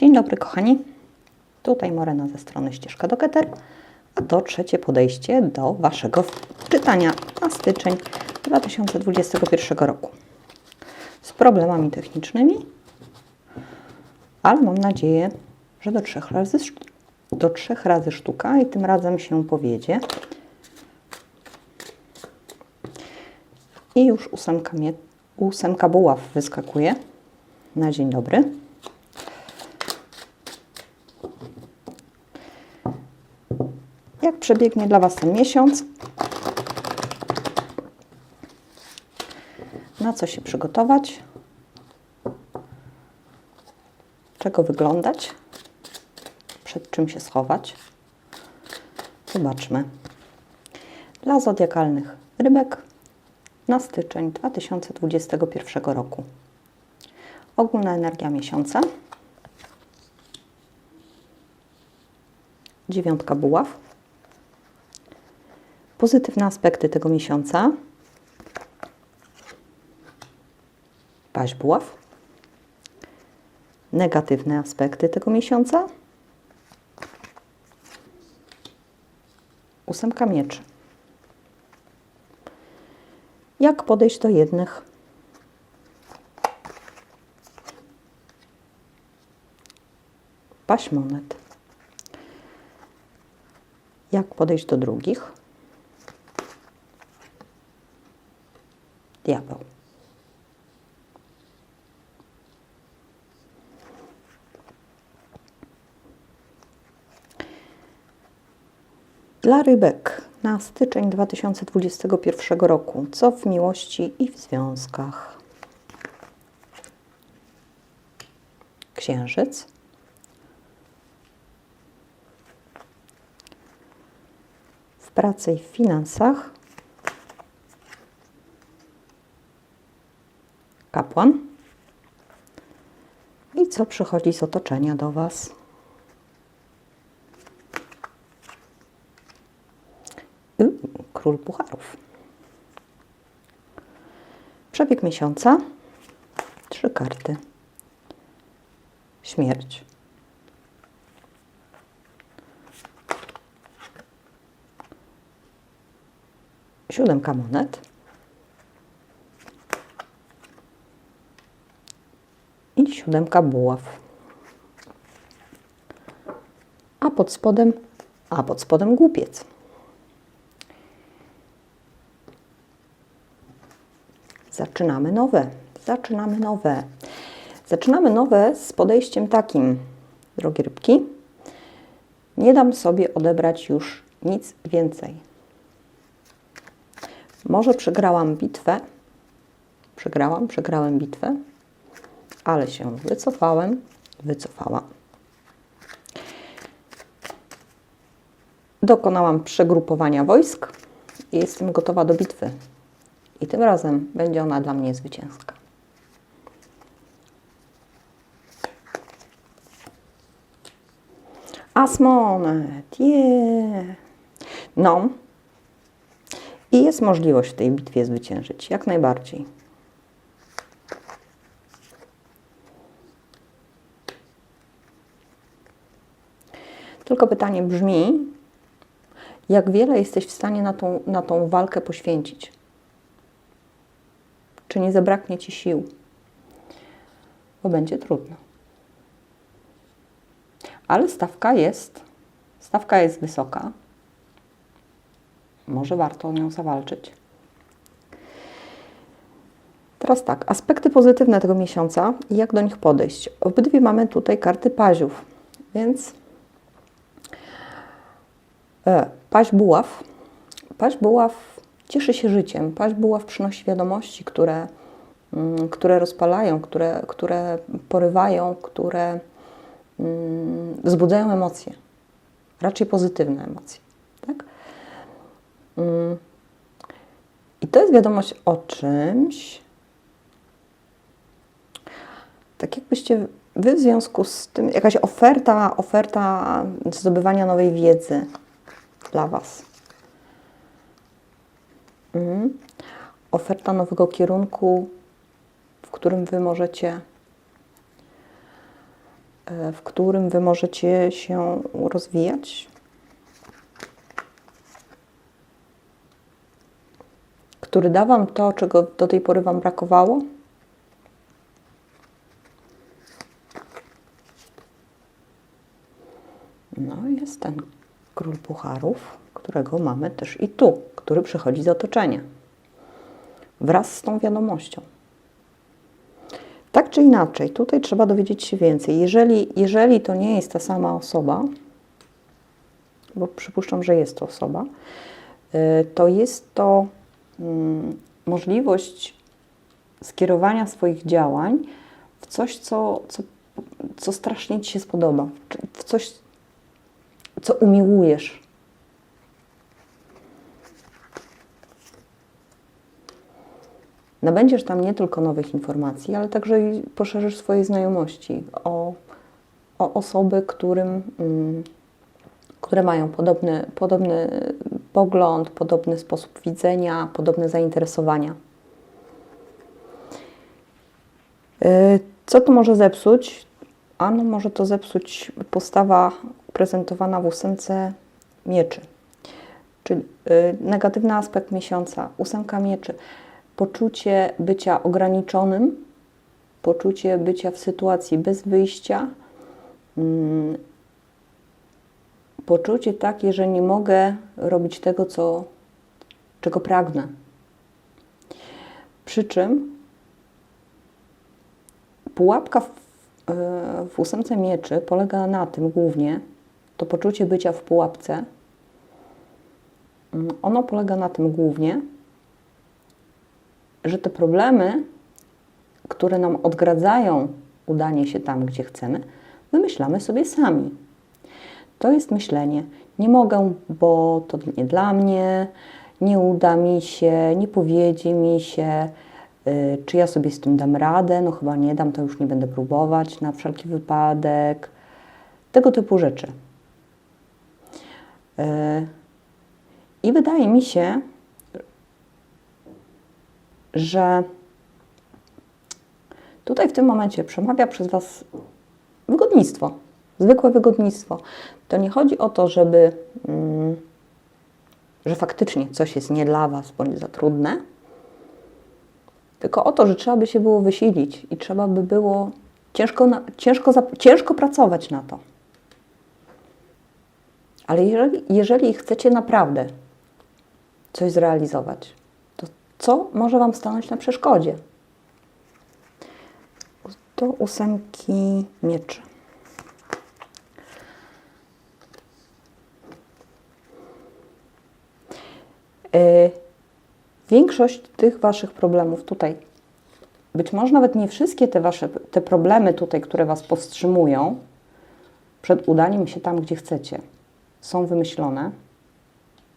Dzień dobry kochani. Tutaj Morena ze strony Ścieżka do Keter, a to trzecie podejście do Waszego czytania na styczeń 2021 roku. Z problemami technicznymi, ale mam nadzieję, że do trzech razy, do trzech razy sztuka i tym razem się powiedzie. I już ósemka, mie- ósemka buław wyskakuje na dzień dobry. Jak przebiegnie dla Was ten miesiąc? Na co się przygotować? Czego wyglądać? Przed czym się schować? Zobaczmy. Dla zodiakalnych rybek na styczeń 2021 roku. Ogólna energia miesiąca. Dziewiątka buław. Pozytywne aspekty tego miesiąca. Paź buław. Negatywne aspekty tego miesiąca. Ósemka mieczy. Jak podejść do jednych? Paź monet. Jak podejść do drugich? Diabeł. Dla rybek na styczeń 2021 roku. Co w miłości i w związkach? Księżyc. W pracy i w finansach. I co przychodzi z otoczenia do Was? Y, Król Pucharów. Przebieg miesiąca. Trzy karty. Śmierć. Siódemka monet. I siódemka buław. A pod spodem, a pod spodem głupiec. Zaczynamy nowe. Zaczynamy nowe. Zaczynamy nowe z podejściem takim, drogie rybki. Nie dam sobie odebrać już nic więcej. Może przegrałam bitwę, przegrałam, przegrałem bitwę, ale się wycofałem, wycofałam. Dokonałam przegrupowania wojsk i jestem gotowa do bitwy. I tym razem będzie ona dla mnie zwycięska. Asmonet, je. No. I jest możliwość w tej bitwie zwyciężyć, jak najbardziej. Tylko pytanie brzmi, jak wiele jesteś w stanie na tą, na tą walkę poświęcić? Czy nie zabraknie Ci sił? Bo będzie trudno. Ale stawka jest, stawka jest wysoka. Może warto o nią zawalczyć. Teraz tak, aspekty pozytywne tego miesiąca i jak do nich podejść. Obydwie mamy tutaj karty paziów, więc e, paź buław. Paź buław cieszy się życiem. Paź buław przynosi wiadomości, które, mm, które rozpalają, które, które porywają, które mm, wzbudzają emocje. Raczej pozytywne emocje. Tak? Mm. I to jest wiadomość o czymś, tak jakbyście wy w związku z tym, jakaś oferta, oferta zdobywania nowej wiedzy dla Was. Mhm. Oferta nowego kierunku, w którym Wy możecie e, w którym Wy możecie się rozwijać. Który da Wam to, czego do tej pory Wam brakowało. No jest ten król pucharów, którego mamy też i tu, który przychodzi z otoczenia. Wraz z tą wiadomością. Tak czy inaczej, tutaj trzeba dowiedzieć się więcej. Jeżeli, jeżeli to nie jest ta sama osoba, bo przypuszczam, że jest to osoba, y, to jest to mm, możliwość skierowania swoich działań w coś, co, co, co strasznie Ci się spodoba, w coś, co umiłujesz. Nabędziesz tam nie tylko nowych informacji, ale także poszerzysz swoje znajomości o, o osoby, którym, mm, które mają podobny, podobny pogląd, podobny sposób widzenia, podobne zainteresowania. Y, Co to może zepsuć? Ano może to zepsuć postawa prezentowana w ósemce mieczy. Czyli y, negatywny aspekt miesiąca, ósemka mieczy, poczucie bycia ograniczonym, poczucie bycia w sytuacji bez wyjścia, mm, poczucie takie, że nie mogę robić tego, co, czego pragnę. Przy czym pułapka w, w ósemce mieczy polega na tym głównie, to poczucie bycia w pułapce, mm, ono polega na tym głównie, że te problemy, które nam odgradzają udanie się tam, gdzie chcemy, wymyślamy sobie sami. To jest myślenie. Nie mogę, bo to nie dla mnie, nie uda mi się, nie powiedzie mi się, y, czy ja sobie z tym dam radę. No chyba nie dam, to już nie będę próbować na wszelki wypadek. Tego typu rzeczy. Y, I wydaje mi się, że tutaj w tym momencie przemawia przez Was wygodnictwo, zwykłe wygodnictwo. To nie chodzi o to, żeby, mm, że faktycznie coś jest nie dla Was bądź za trudne, tylko o to, że trzeba by się było wysilić i trzeba by było ciężko, ciężko, ciężko pracować na to. Ale jeżeli, jeżeli chcecie naprawdę coś zrealizować, to co może Wam stanąć na przeszkodzie? To ósemki mieczy. Yy, Większość tych Waszych problemów tutaj, być może nawet nie wszystkie te Wasze te problemy tutaj, które Was powstrzymują przed udaniem się tam, gdzie chcecie, są wymyślone,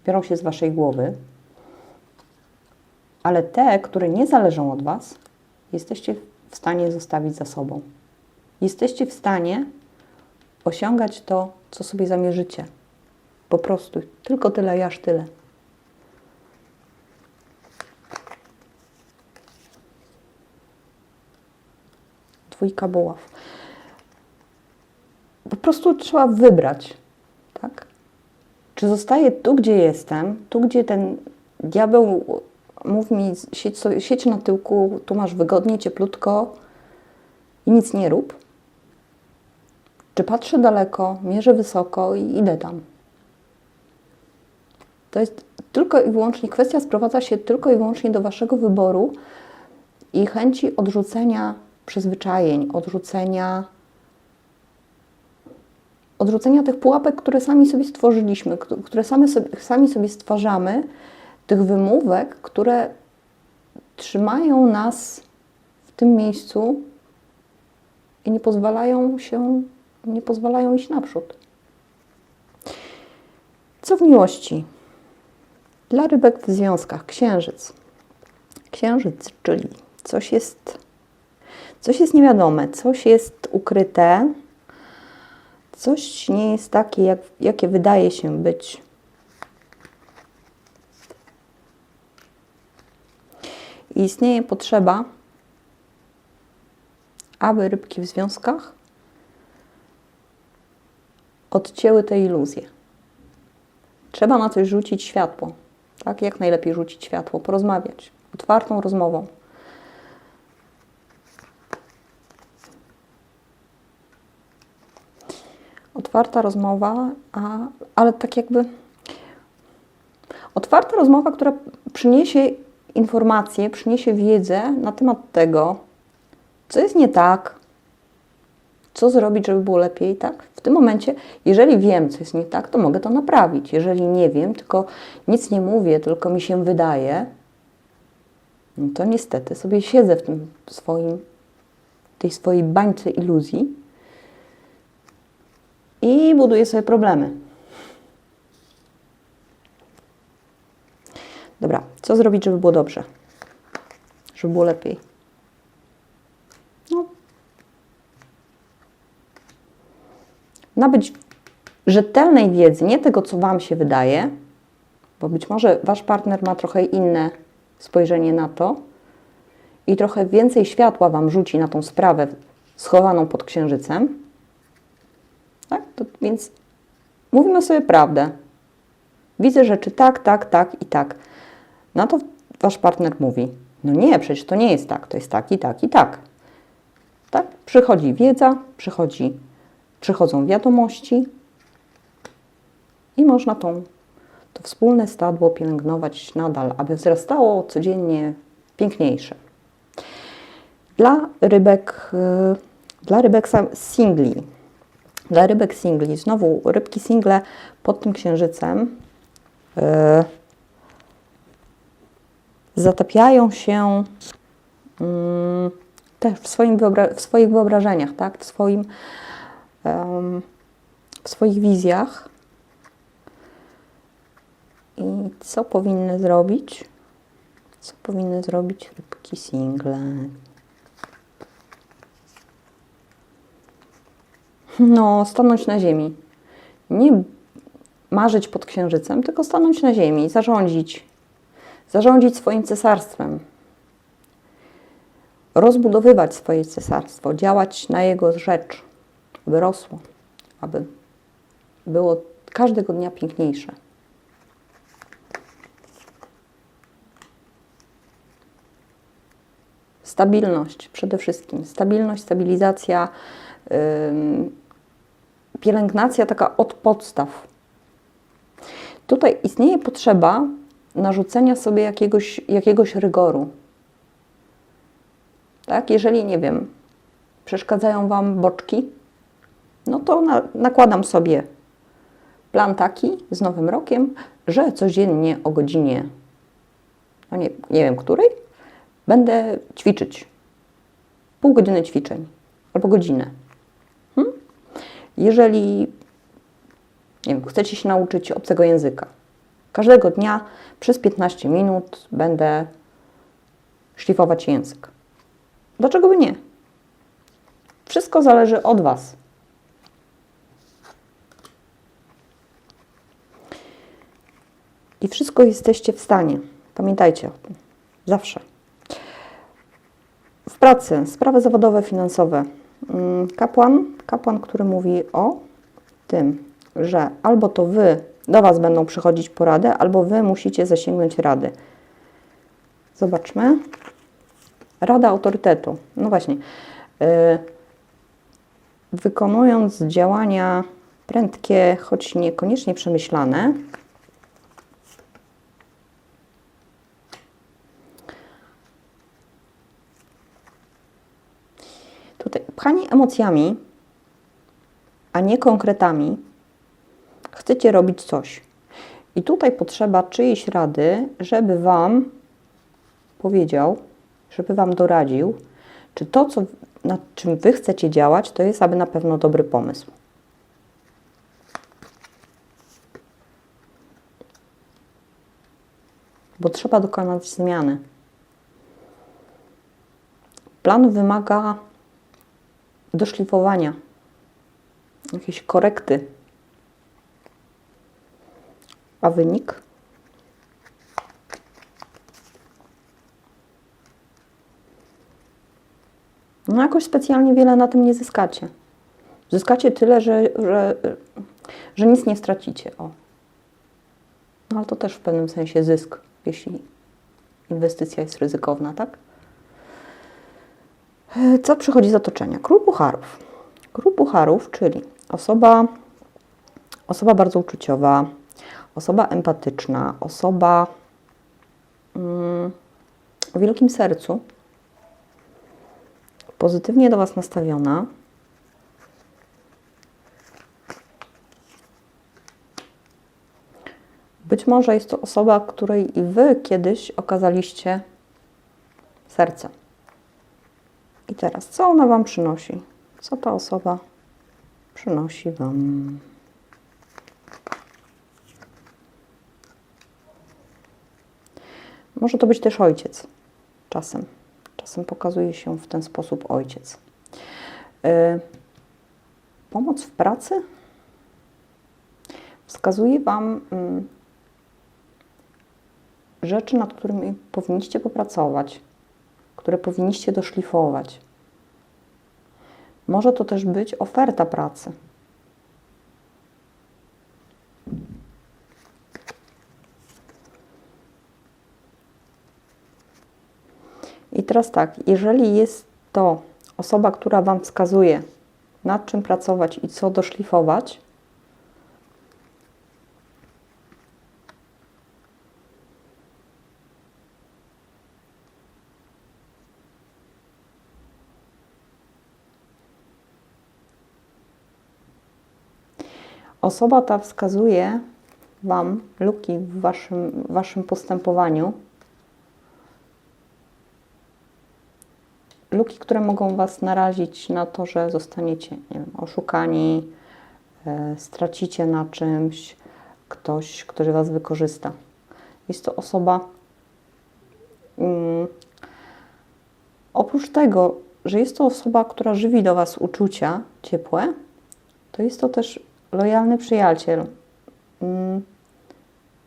biorą się z Waszej głowy, ale te, które nie zależą od Was, jesteście w stanie zostawić za sobą. Jesteście w stanie osiągać to, co sobie zamierzycie. Po prostu tylko tyle, i aż tyle. Dwójka buław. Po prostu trzeba wybrać, tak? Czy zostaję tu, gdzie jestem, tu, gdzie ten diabeł mówi mi, siedź, na tyłku, tu masz wygodnie, cieplutko i nic nie rób. Czy patrzę daleko, mierzę wysoko i idę tam. To jest tylko i wyłącznie, kwestia sprowadza się tylko i wyłącznie do Waszego wyboru i chęci odrzucenia przyzwyczajeń, odrzucenia, odrzucenia tych pułapek, które sami sobie stworzyliśmy, które same sobie, sami sobie stwarzamy, tych wymówek, które trzymają nas w tym miejscu i nie pozwalają się, nie pozwalają iść naprzód. Co w miłości? Dla rybek w związkach księżyc. Księżyc, czyli coś jest, coś jest niewiadome, coś jest ukryte, coś nie jest takie, jak, jakie wydaje się być. I istnieje potrzeba, aby rybki w związkach odcięły te iluzje. Trzeba na coś rzucić światło. Tak, jak najlepiej rzucić światło, porozmawiać otwartą rozmową. Otwarta rozmowa, a, ale tak jakby otwarta rozmowa, która przyniesie informacje, przyniesie wiedzę na temat tego, co jest nie tak, co zrobić, żeby było lepiej, tak? W tym momencie, jeżeli wiem, co jest nie tak, to mogę to naprawić. Jeżeli nie wiem, tylko nic nie mówię, tylko mi się wydaje, no to niestety sobie siedzę w tym swoim, tej swojej bańce iluzji i buduję sobie problemy. Dobra, co zrobić, żeby było dobrze? Żeby było lepiej? No, nabyć rzetelnej wiedzy, nie tego, co Wam się wydaje, bo być może Wasz partner ma trochę inne spojrzenie na to i trochę więcej światła Wam rzuci na tą sprawę schowaną pod księżycem. Tak? To, więc mówimy sobie prawdę. Widzę rzeczy tak, tak, tak i tak. Na to Wasz partner mówi, no nie, przecież to nie jest tak, to jest tak i tak i tak. Tak? Przychodzi wiedza, przychodzi przychodzą wiadomości i można tą, to wspólne stadło pielęgnować nadal, aby wzrastało codziennie piękniejsze. Dla rybek, y, dla rybek singli, dla rybek singli, znowu rybki single pod tym księżycem yy, zatapiają się yy, też w, swoim w swoich wyobrażeniach, tak? w swoim w swoich wizjach. I co powinny zrobić? Co powinny zrobić rybki single? No, stanąć na ziemi. Nie marzyć pod księżycem, tylko stanąć na ziemi, zarządzić. Zarządzić swoim cesarstwem. Rozbudowywać swoje cesarstwo, działać na jego rzecz aby rosło, aby było każdego dnia piękniejsze. Stabilność przede wszystkim. Stabilność, stabilizacja, yy, pielęgnacja taka od podstaw. Tutaj istnieje potrzeba narzucenia sobie jakiegoś, jakiegoś rygoru. Tak? Jeżeli, nie wiem, przeszkadzają Wam boczki, no to na, nakładam sobie plan taki z Nowym Rokiem, że codziennie o godzinie, no nie, nie wiem której, będę ćwiczyć. Pół godziny ćwiczeń albo godzinę. Jeżeli nie wiem, chcecie się nauczyć obcego języka, każdego dnia przez 15 minut będę szlifować język. Dlaczego by nie? Wszystko zależy od Was. I wszystko jesteście w stanie. Pamiętajcie o tym. Zawsze. W pracy, sprawy zawodowe, finansowe. Mm, kapłan, kapłan, który mówi o tym, że albo to wy, do was będą przychodzić porady, albo wy musicie zasięgnąć rady. Zobaczmy. Rada autorytetu. No właśnie. Yy, wykonując działania prędkie, choć niekoniecznie przemyślane, pchani emocjami, a nie konkretami, chcecie robić coś. I tutaj potrzeba czyjejś rady, żeby Wam powiedział, żeby Wam doradził, czy to, co, nad czym Wy chcecie działać, to jest aby na pewno dobry pomysł. Bo trzeba dokonać zmiany. Plan wymaga doszlifowania, jakieś korekty. A wynik? No jakoś specjalnie wiele na tym nie zyskacie. Zyskacie tyle, że, że że nic nie stracicie. O. No ale to też w pewnym sensie zysk, jeśli inwestycja jest ryzykowna, tak? Co przychodzi z otoczenia? Król pucharów. Król pucharów, czyli osoba, osoba bardzo uczuciowa, osoba empatyczna, osoba mm, o wielkim sercu, pozytywnie do Was nastawiona. Być może jest to osoba, której i Wy kiedyś okazaliście serce. I teraz, co ona Wam przynosi? Co ta osoba przynosi Wam? Może to być też ojciec. Czasem. Czasem pokazuje się w ten sposób ojciec. Y, pomoc w pracy wskazuje Wam mm, rzeczy, nad którymi powinniście popracować, które powinniście doszlifować. Może to też być oferta pracy. I teraz tak, jeżeli jest to osoba, która Wam wskazuje, nad czym pracować i co doszlifować, Osoba ta wskazuje Wam luki w Waszym, waszym postępowaniu, luki, które mogą Was narazić na to, że zostaniecie nie wiem, oszukani, e, stracicie na czymś, ktoś, który Was wykorzysta. Jest to osoba, mm, oprócz tego, że jest to osoba, która żywi do Was uczucia ciepłe, to jest to też lojalny przyjaciel. Mm,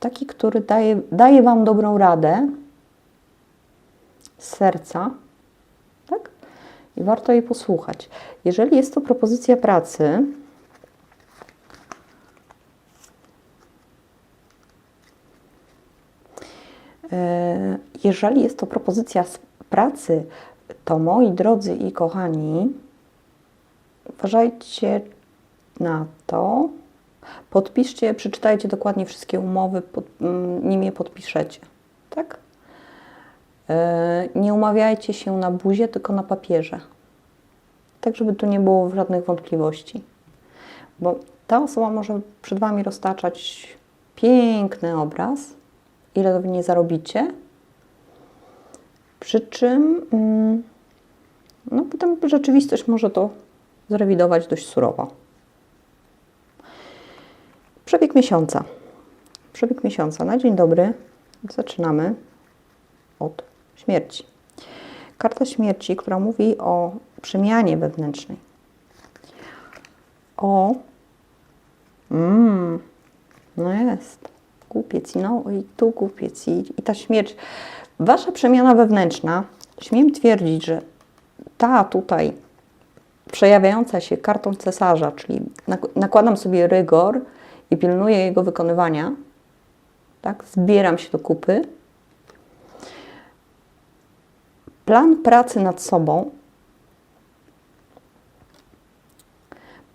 Taki, który daje, daje Wam dobrą radę z serca, tak? I warto jej posłuchać. Jeżeli jest to propozycja pracy, e, jeżeli jest to propozycja pracy, to moi drodzy i kochani, uważajcie na to. Podpiszcie, przeczytajcie dokładnie wszystkie umowy, pod, mm, nim je podpiszecie. Tak? E, Nie umawiajcie się na buzie, tylko na papierze. Tak, żeby tu nie było żadnych wątpliwości. Bo ta osoba może przed Wami roztaczać piękny obraz, ile nie zarobicie, przy czym mm, no, potem rzeczywistość może to zrewidować dość surowo. Przebieg miesiąca. Przebieg miesiąca. Na dzień dobry zaczynamy od śmierci. Karta śmierci, która mówi o przemianie wewnętrznej. O. Mm, no jest. Głupiec no i tu głupiec i, i ta śmierć. Wasza przemiana wewnętrzna, śmiem twierdzić, że ta tutaj przejawiająca się kartą cesarza, czyli nakładam sobie rygor i pilnuję jego wykonywania, tak, zbieram się do kupy. Plan pracy nad sobą,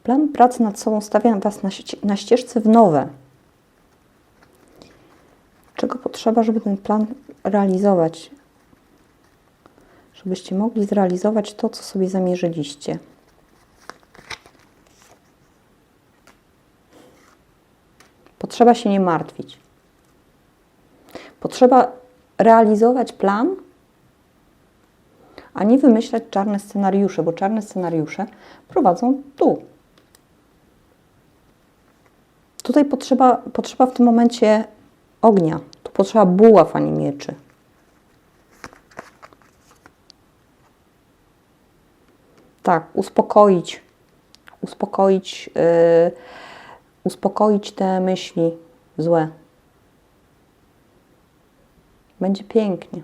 plan pracy nad sobą stawia Was na, na ścieżce w nowe. Czego potrzeba, żeby ten plan realizować? Żebyście mogli zrealizować to, co sobie zamierzyliście. Potrzeba się nie martwić. Potrzeba realizować plan, a nie wymyślać czarne scenariusze, bo czarne scenariusze prowadzą tu. Tutaj potrzeba, potrzeba w tym momencie ognia. Tu potrzeba buław, a nie mieczy. Tak, uspokoić. Uspokoić. Yy, uspokoić te myśli złe. Będzie pięknie.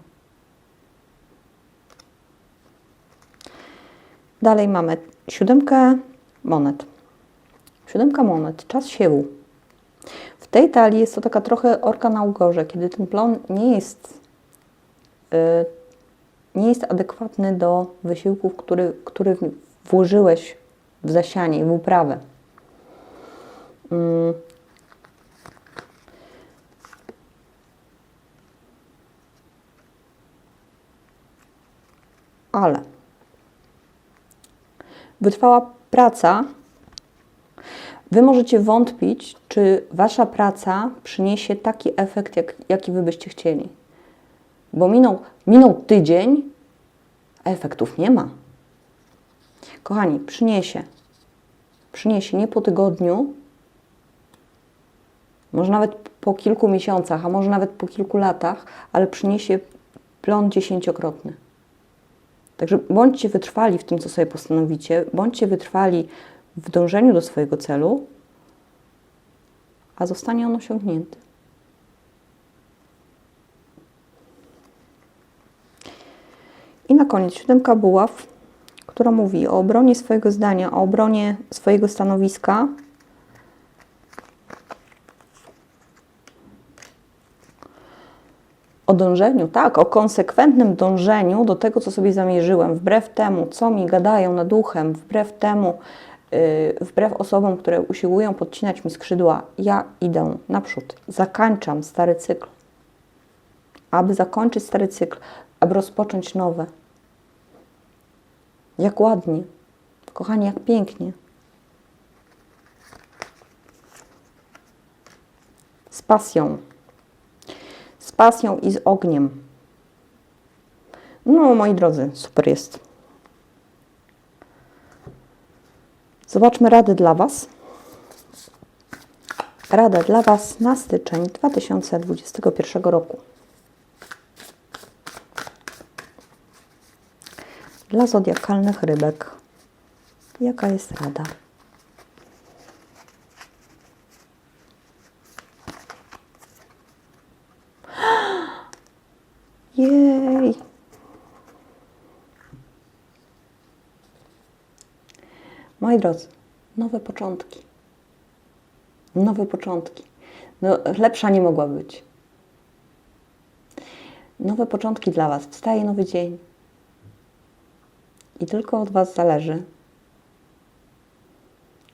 Dalej mamy siódemkę monet. Siódemka monet, czas siewu. W tej talii jest to taka trochę orka na ugorze, kiedy ten plon nie jest, y, nie jest adekwatny do wysiłków, który, który włożyłeś w zasianie w uprawę. Mm. Ale wytrwała praca Wy możecie wątpić, czy Wasza praca przyniesie taki efekt, jak, jaki Wy byście chcieli. Bo minął, minął tydzień, a efektów nie ma. Kochani, przyniesie. Przyniesie nie po tygodniu, może nawet po kilku miesiącach, a może nawet po kilku latach, ale przyniesie plon dziesięciokrotny. Także bądźcie wytrwali w tym, co sobie postanowicie, bądźcie wytrwali w dążeniu do swojego celu, a zostanie on osiągnięty. I na koniec siódemka buław, która mówi o obronie swojego zdania, o obronie swojego stanowiska. O dążeniu, tak, o konsekwentnym dążeniu do tego, co sobie zamierzyłem, wbrew temu, co mi gadają nad duchem, wbrew temu, Y, wbrew osobom, które usiłują podcinać mi skrzydła, ja idę naprzód, zakończam stary cykl. Aby zakończyć stary cykl, aby rozpocząć nowe. Jak ładnie, kochani, jak pięknie. Z pasją. Pasją i z ogniem. No, moi drodzy, super jest. Zobaczmy rady dla Was. Rada dla Was na styczeń 2021 roku. Dla zodiakalnych rybek. Jaka jest rada? Jej! Moi drodzy, nowe początki. Nowe początki. No, lepsza nie mogła być. Nowe początki dla Was. Wstaje nowy dzień. I tylko od Was zależy,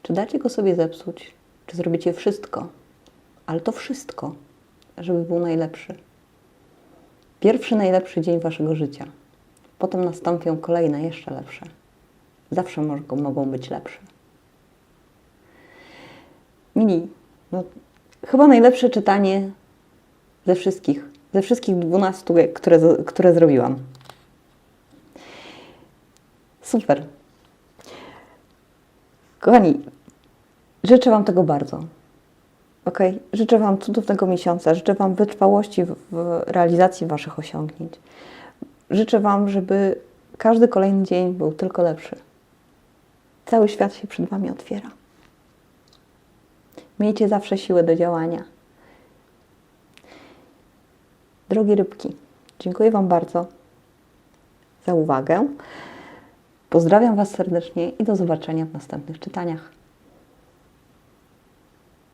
czy dacie go sobie zepsuć, czy zrobicie wszystko, ale to wszystko, żeby był najlepszy. Pierwszy najlepszy dzień Waszego życia. Potem nastąpią kolejne, jeszcze lepsze zawsze mogą, być lepsze. Mini, no, chyba najlepsze czytanie ze wszystkich, ze wszystkich 12, które, które zrobiłam. Super. Kochani, życzę Wam tego bardzo. Ok? Życzę Wam cudownego miesiąca, życzę Wam wytrwałości w, w realizacji Waszych osiągnięć. Życzę Wam, żeby każdy kolejny dzień był tylko lepszy. Cały świat się przed Wami otwiera. Miejcie zawsze siłę do działania. Drogie rybki, dziękuję Wam bardzo za uwagę. Pozdrawiam Was serdecznie i do zobaczenia w następnych czytaniach.